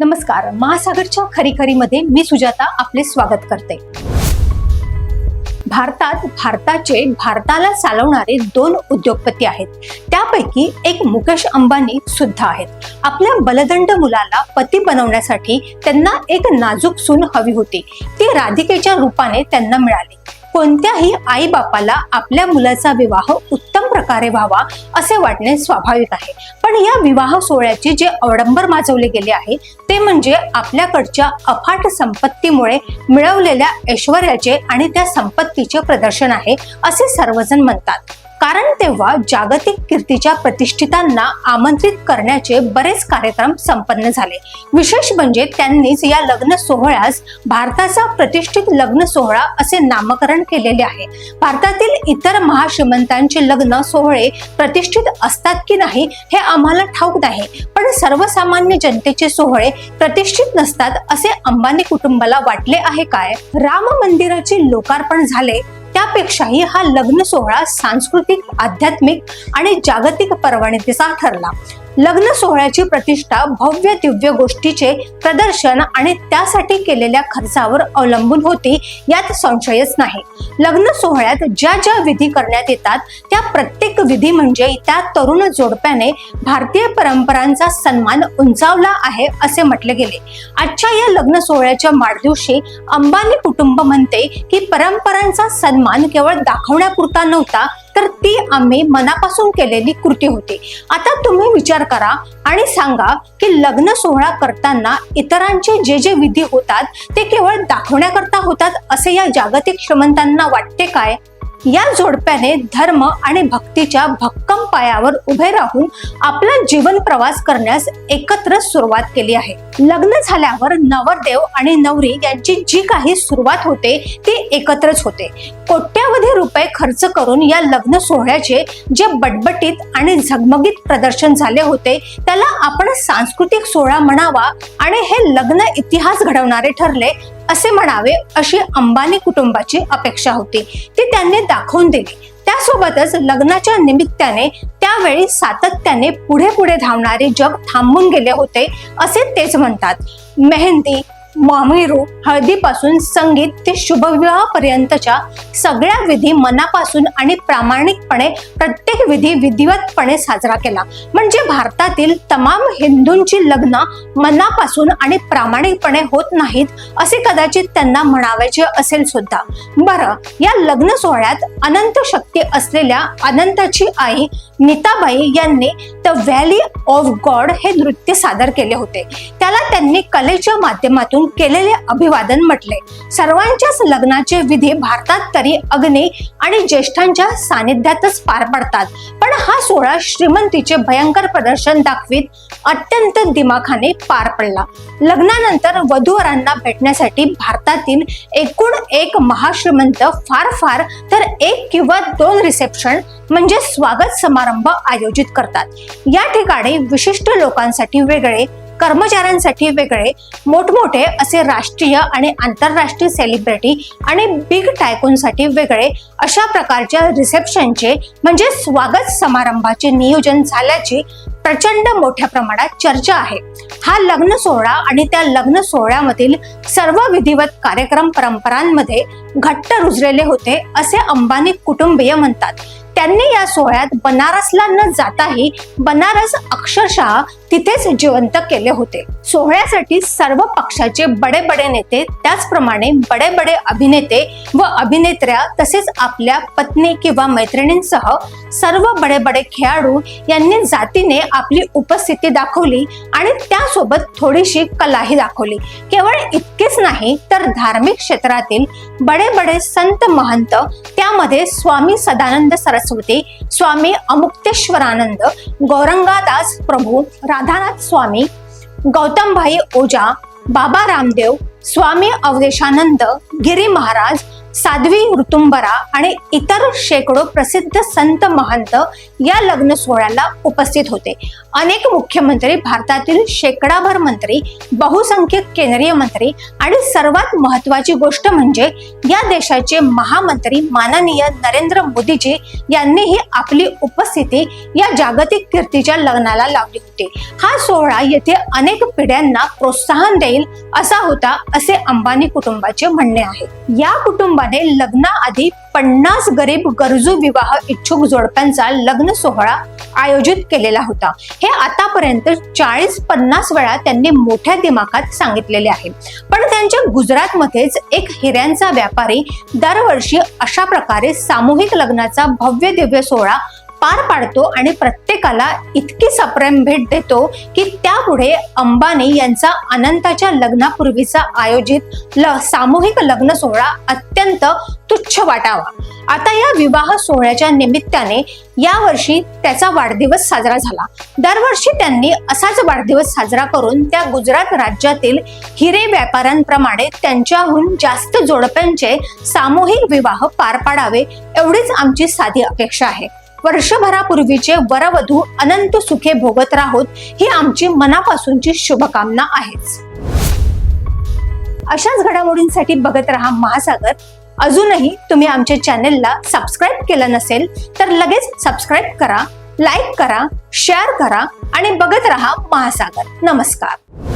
नमस्कार महासागरच्या खरी मध्ये मी सुजाता आपले स्वागत करते. भारतात भारताचे भारताला चालवणारे दोन उद्योगपती आहेत. त्यापैकी एक मुकेश अंबानी सुद्धा आहेत. आपल्या बलदंड मुलाला पती बनवण्यासाठी त्यांना एक नाजूक सून हवी होती. ती राधिकेच्या रूपाने त्यांना मिळाली. कोणत्याही आई बापाला आपल्या मुलाचा विवाह उत्तम प्रकारे व्हावा असे वाटणे स्वाभाविक आहे. पण या विवाह सोहळ्याचे जे अवडंबर माजवले गेले आहे ते म्हणजे आपल्याकडच्या अफाट संपत्तीमुळे मिळवलेल्या ऐश्वर्याचे आणि त्या संपत्तीचे प्रदर्शन आहे असे सर्वजण म्हणतात. कारण तेव्हा जागतिक कीर्तीच्या प्रतिष्ठितांना आमंत्रित करण्याचे बरेच कार्यक्रम संपन्न झाले. विशेष म्हणजे त्यांनीच या लग्न सोहळ्यास भारताचा प्रतिष्ठित लग्न सोहळा असे नामकरण केलेले आहे. भारतातील इतर महाश्रीमंतांचे लग्न सोहळे प्रतिष्ठित असतात की नाही हे आम्हाला ठाऊक नाही. पण सर्वसामान्य जनतेचे सोहळे प्रतिष्ठित नसतात असे अंबानी कुटुंबाला वाटले आहे काय? राम मंदिराचे लोकार्पण झाले त्यापेक्षाही हा लग्न सोहळा सांस्कृतिक आध्यात्मिक आणि जागतिक परवानगीचा ठरला. लग्न सोहळ्याची प्रतिष्ठा भव्य दिव्य गोष्टीचे प्रदर्शन आणि त्यासाठी केलेल्या खर्चावर अवलंबून होती यात संशयच नाही. लग्न सोहळ्यात ज्या ज्या विधी करण्यात येतात त्या प्रत्येक विधी म्हणजे त्या तरुण जोडप्याने भारतीय परंपरांचा सन्मान उंचावला आहे असे म्हटले गेले. आजच्या या लग्न सोहळ्याच्या माडदिवशी अंबानी कुटुंब म्हणते की परंपरांचा सन्मान केवळ दाखवण्यापुरता नव्हता तर ती आम्ही मनापासून केलेली कृती होती. आता तुम्ही विचार करा आणि सांगा की लग्न सोहळा करताना इतरांचे जे जे विधी होतात ते केवळ दाखवण्याकरता होतात असे या जागतिक श्रीमंतांना वाटते काय? या जोडप्याने धर्म आणि भक्तीच्या भक्कम पायावर उभे राहून आपला जीवन प्रवास करण्यास एकत्र सुरुवात केली आहे. लग्न झाल्यावर नवरदेव आणि नवरी यांची जी काही सुरुवात होते ती एकत्रच होते. कोट्यावधी रुपये खर्च करून या लग्न सोहळ्याचे जे बटबटीत आणि झगमगीत प्रदर्शन झाले होते त्याला आपण सांस्कृतिक सोहळा म्हणावा आणि हे लग्न इतिहास घडवणारे ठरले असे म्हणावे अशी अंबानी कुटुंबाची अपेक्षा होती. त्यांनी दाखवून दिली. त्यासोबतच लग्नाच्या निमित्ताने त्यावेळी सातत्याने पुढे पुढे धावणारे जग थांबून गेले होते असे तेच म्हणतात. मेहंदी मामेरू हळदीपासून संगीत ते शुभविवाहापर्यंतच्या सगळ्या विधी मनापासून आणि प्रामाणिकपणे प्रत्येक विधी विधिवतपणे साजरा केला. म्हणजे भारतातील तमाम हिंदूंची लग्न मनापासून आणि प्रामाणिकपणे होत नाहीत असे कदाचित त्यांना म्हणावायचे असेल सुद्धा. बरं या लग्न सोहळ्यात अनंत शक्ती असलेल्या अनंताची आई नीताबाई यांनी द व्हॅली ऑफ गॉड हे नृत्य सादर केले होते. त्याला त्यांनी कलेच्या माध्यमातून केलेले अभिवादन म्हटले. सर्वांच्याच लग्नाचे विधी भारतात तरी अग्नी आणि ज्येष्ठांच्या सानिध्यातच पार पडतात. पण हा सोहळा श्रीमंतीचे भयंकर प्रदर्शन दाखवीत अत्यंत दिमाखाने पार पडला. लग्नानंतर वधूवरांना भेटण्यासाठी भारतातील एकूण एक महाश्रीमंत फार फार तर एक किंवा दोन रिसेप्शन म्हणजे स्वागत समारंभ आयोजित करतात. या ठिकाणी विशिष्ट लोकांसाठी वेगळे कर्मचाऱ्यांसाठी वेगळे मोठमोठे असे राष्ट्रीय आणि आंतरराष्ट्रीय सेलिब्रिटी आणि बिग टायकूनसाठी वेगळे अशा प्रकारच्या रिसेप्शनचे म्हणजे स्वागत समारंभाचे नियोजन झाल्याची प्रचंड मोठ्या प्रमाणात चर्चा आहे. हा लग्न सोहळा आणि त्या लग्न सोहळ्यामधील सर्व विधिवत कार्यक्रम परंपरांमध्ये घट्ट रुजलेले होते असे अंबानी कुटुंबीय म्हणतात. त्यांनी या सोहळ्यात बनारसला न जाताही बनारस अक्षरशः तिथेच जिवंत केले होते. सोहळ्यासाठी सर्व पक्षाचे बडे बडे नेते त्याचप्रमाणे बडे बडे अभिनेते व अभिनेत्र्या तसेच आपल्या पत्नी किंवा मैत्रिणींसह सर्व बडे बडे खेळाडू यांनी जातीने आपली उपस्थिती दाखवली आणि त्यासोबत थोडीशी कलाही दाखवली. केवळ इतकेच नाही तर धार्मिक क्षेत्रातील बडे बडे संत महंत त्यामध्ये स्वामी सदानंद सरस्वती होते स्वामी अमुक्तेश्वरानंद गौरंगादास प्रभू राधानाथ स्वामी गौतमभाई ओझा बाबा रामदेव स्वामी अवधेशानंद गिरी महाराज साध्वी ऋतुंबरा आणि इतर शेकडो प्रसिद्ध संत महंत या लग्न सोहळ्याला उपस्थित होते. अनेक मुख्यमंत्री भारतातील शेकडाभर मंत्री बहुसंख्य केंद्रीय मंत्री आणि सर्वात महत्वाची गोष्ट म्हणजे या देशाचे महामंत्री माननीय नरेंद्र मोदीजी यांनीही आपली उपस्थिती या जागतिक कीर्तीच्या लग्नाला लावली होती. हा सोहळा येथे अनेक पिढ्यांना प्रोत्साहन देईल असा होता असे अंबानी कुटुंबाचे म्हणणे आहे. या कुटुंबाने लग्नाआधी पन्नास गरीब गरजू विवाह इच्छुक जोडप्यांचा लग्न सोहळा आयोजित केलेला होता. हे आतापर्यंत चाळीस पन्नास वेळा त्यांनी मोठ्या दिमाखात सांगितलेले आहे. पण त्यांच्या गुजरातमध्येच एक हिऱ्यांचा व्यापारी दरवर्षी अशा प्रकारे सामूहिक लग्नाचा भव्य दिव्य सोहळा पार पाडतो आणि प्रत्येकाला इतकी सप्रेम भेट देतो की त्यापुढे अंबानी यांचा अनंताच्या लग्नापूर्वीचा आयोजित ल सामूहिक लग्न सोहळा अत्यंत तुच्छ वाटावा. आता या विवाह सोहळ्याच्या निमित्ताने यावर्षी त्याचा वाढदिवस साजरा झाला. दरवर्षी त्यांनी असाच वाढदिवस साजरा करून त्या गुजरात राज्यातील हिरे व्यापाऱ्यांप्रमाणे त्यांच्याहून जास्त जोडप्यांचे सामूहिक विवाह पार पाडावे एवढीच आमची साधी अपेक्षा आहे. वर्षभरापूर्वीचे वरवधू अनंत सुखे भोगत राहोत ही आमची मनापासूनची शुभकामना आहेच. अशाच घडामोडींसाठी बघत रहा महासागर. अजूनही तुम्ही आमच्या चॅनेलला सबस्क्राईब केलं नसेल तर लगेच सबस्क्राईब करा लाईक करा शेअर करा आणि बघत रहा महासागर. नमस्कार.